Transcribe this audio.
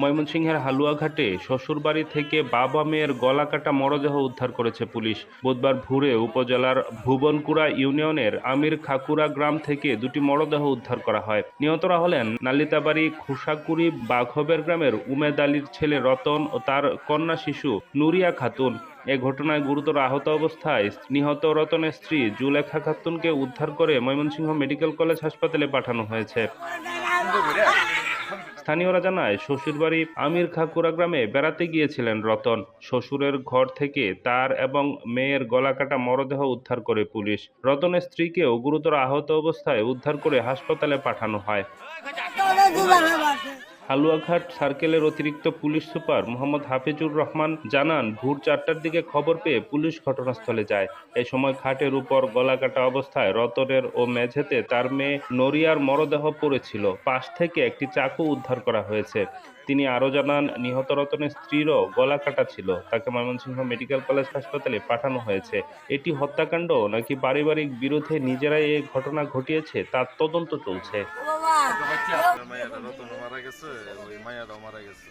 ময়মনসিংহের হালুয়াঘাটে শ্বশুরবাড়ি থেকে বাবা মেয়ের গলা কাটা মরদেহ উদ্ধার করেছে পুলিশ। বুধবার ভোরে উপজেলার ভুবনকুড়া ইউনিয়নের আমির খাকুরা গ্রাম থেকে দুটি মরদেহ উদ্ধার করা হয়। নিহতরা হলেন নালিতাবাড়ি খুশাকুড়ি বাঘবের গ্রামের উমেদ আলীর ছেলে রতন ও তার কন্যা শিশু নুরিয়া খাতুন। এ ঘটনায় গুরুতর আহত অবস্থায় নিহত রতনের স্ত্রী জুলেখা খাতুনকে উদ্ধার করে ময়মনসিংহ মেডিকেল কলেজ হাসপাতালে পাঠানো হয়েছে। স্থানীয়রা জানায় শ্বশুরবাড়ি আমির খাকুরা গ্রামে বেড়াতে গিয়েছিলেন রতন শ্বশুরের ঘর থেকে তার এবং মেয়ের গলাকাটা মরদেহ উদ্ধার করে পুলিশ রতনের স্ত্রীকেও গুরুতর আহত অবস্থায় উদ্ধার করে হাসপাতালে পাঠানো হয় হালুয়াঘাট সার্কেলের অতিরিক্ত পুলিশ সুপার মোহাম্মদ হাফিজুর রহমান জানান ভোর চারটার দিকে খবর পেয়ে পুলিশ ঘটনাস্থলে যায়। এ সময় খাটের উপর গলাকাটা অবস্থায় রতনের ও মেঝেতে তার মেয়ে নরিয়ার মরদেহ পড়েছিল। পাশ থেকে একটি চাকু উদ্ধার করা হয়েছে। তিনি আরও জানান নিহত রতনের স্ত্রীরও গলা কাটা ছিল। তাকে ময়মনসিংহ মেডিকেল কলেজ হাসপাতালে পাঠানো হয়েছে। এটি হত্যাকাণ্ড নাকি পারিবারিক বিরোধে নিজেরাই এই ঘটনা ঘটিয়েছে তার তদন্ত চলছে। ওই মায়াটাও মারা গেছে